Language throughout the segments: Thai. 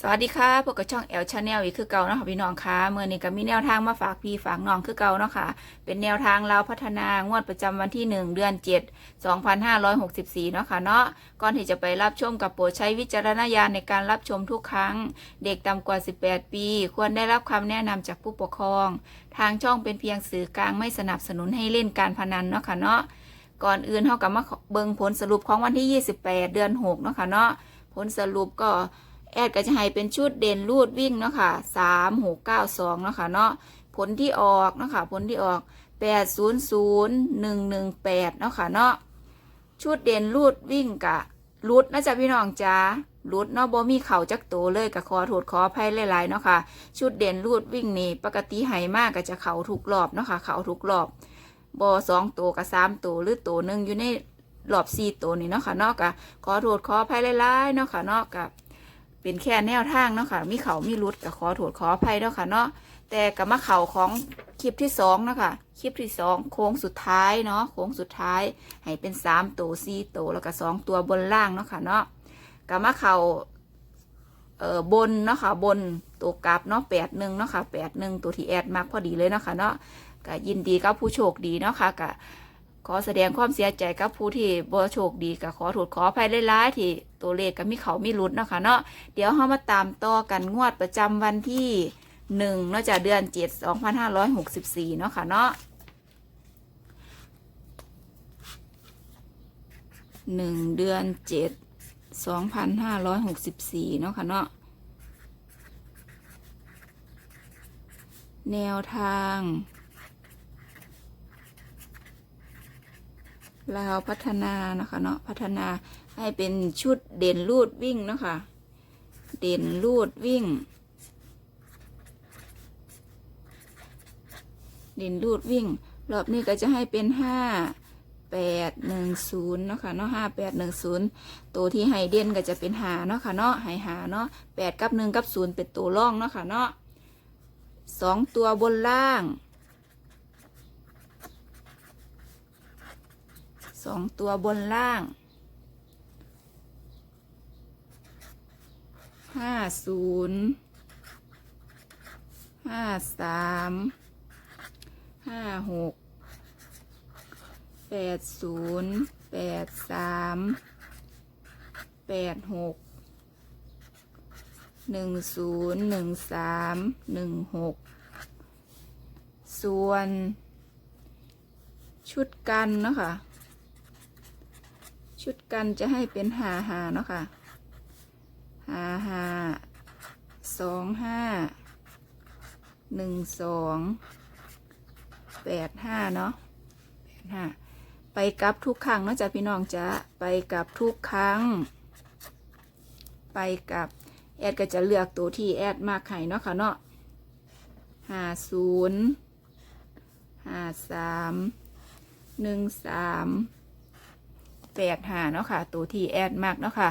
สวัสดีค่ะพวกกับช่องแอลชาแนลอีกคือเก่าเนาะค่ะพี่น้องค่ะเมื่อนี้ก็มีแนวทางมาฝากพี่ฝากน้องคือเก่าเนาะค่ะ เป็นแนวทางเราพัฒนางวดประจำวันที่ 1 เดือน 7 2564 เนาะค่ะเนาะก่อนที่จะไปรับชมกับโปรดใช้วิจารณญาณในการรับชมทุกครั้ง เด็กต่ำกว่า 18 ปี ควรได้รับคำแนะนำจากผู้ปกครอง ทางช่องเป็นเพียงสื่อกลางไม่สนับสนุนให้เล่นการพนันเนาะค่ะเนาะก่อนอื่นเท่ากับมาเบิ่งผลสรุปของวันที่ 28 เดือน6เนาะค่ะเนาะผลสรุปก็ แอดก็จะให้เป็นชุดเด่นรูดวิ่งเนาะค่ะสามหกเก้าสองเนาะค่ะเนาะผลที่ออกเนาะค่ะผลที่ออกแปดศูนย์ศูนย์หนึ่งหนึ่งแปดเนาะค่ะเนาะชุดเด่นรูดวิ่งกะรุดนะจ๊ะพี่น้องจ้ารุดเนาะบ่มีเข่าจักโตเลยกะขอโทษขออภัยหลายๆเนาะค่ะ ชุดเด่นรูดวิ่งนี่ปกติไหมากก็จะเข่าทุกรอบเนาะค่ะเข่าทุกรอบบ่สองตัวกับสามตัวหรือตัวหนึ่งอยู่ในรอบสี่ตัวนี่เนาะค่ะเนาะกะขอโทษขออภัยหลายๆเนาะค่ะเนาะกะ เป็นแค่แนวทางเนาะค่ะ มีเขามีรุดกับขอโทษขออภัยเนาะค่ะเนาะ แต่กับมาเข่าของคลิปที่สองเนาะค่ะ คลิปที่สองโค้งสุดท้ายเนาะ โค้งสุดท้าย ให้เป็นสามตัวสี่ตัวแล้วก็สองตัวบนล่างเนาะค่ะเนาะกับมาเข่าเอ่อบนเนาะค่ะ บนตัวกลับเนาะแปดหนึ่งเนาะค่ะแปดหนึ่งตัวที่แอดมากพอดีเลยเนาะค่ะเนาะก็ยินดีกับผู้โชคดีเนาะค่ะก็ ขอแสดงความเสียใจกับผู้ที่บ่โชคดีก็ขอโทษขออภัยหลายๆที่ตัวเลขก็มีเขามีรุดเนาะค่ะเนาะเดี๋ยวเรามาตามต่อกันงวดประจำวันที่หนึ่งเนาะจากเดือนเจ็ดสองพันห้าร้อยหกสิบสี่เนาะค่ะเนาะหนึ่งเดือนเจ็ดสองพันห้าร้อยหกสิบสี่เนาะค่ะเนาะแนวทาง ลาวพัฒนานะคะเนาะพัฒนาให้เป็นชุดเด่นรูดวิ่งเนาะค่ะเด่นลูดวิ่ง เด่นลูดวิ่ง รอบนี้ก็จะให้เป็นห้าแปดหนึ่งศูนย์เนาะค่ะเนาะห้าแปดหนึ่งศูนย์ตัวที่ให้เด่นก็จะเป็นหาเนาะค่ะเนาะให้หาเนาะแปดกับหนึ่งกับศูนย์เป็นตัวร่องเนาะค่ะเนาะสองตัวบนล่าง สองตัวบนล่างห้าศูนย์ห้าสามห้าหกแปดศูนย์แปดสามแปดหกหนึ่งศูนย์หนึ่งสามหนึ่งหกส่วน ชุดกันเนาะค่ะ ชุดกันจะให้เป็นหาหาเนาะค่ะหาหาสองห้าหนึ่งสองแปดห้าเนาะแปดห้าไปกลับทุกครั้งเนาะจ๊ะพี่น้องจ๊ะไปกลับทุกครั้ง ไปกลับแอดก็จะเลือกตัวที่แอดมากไข่เนาะค่ะเนาะห้าศูนย์ห้าสามหนึ่งสาม แปดห้าเนาะค่ะ ตัวที่แอดมากเนาะค่ะ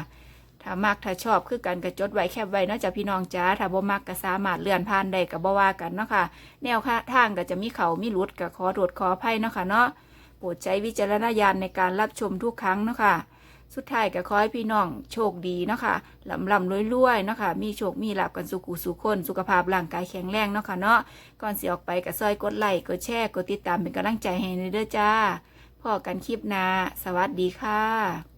ถ้ามักถ้าชอบคือกันกระจดไว้แคบไว้เนาะจะพี่น้องจ้า ถ้าบ่มักก็สามารถเลื่อนผ่านได้ก็บ่ว่ากันเนาะค่ะ แนวค่ะทางก็จะมีเขามีหลุดก็ขอโทษขออภัยเนาะค่ะเนาะ โปรดใช้วิจารณญาณในการรับชมทุกครั้งเนาะค่ะสุดท้ายก็ขอให้พี่น้องโชคดีเนาะค่ะลำลำรวยรวยๆเนาะค่ะมีโชค มีลาบกันสุขุสุขคน สุขภาพร่างกายแข็งแรงเนาะค่ะเนาะ ก่อนเสิออกไปก็ซอยกดไลค์ กดแชร์ กดติดตามเป็นกำลังใจให้ในเด้อจ้า พอกันคลิปหน้า สวัสดีค่ะ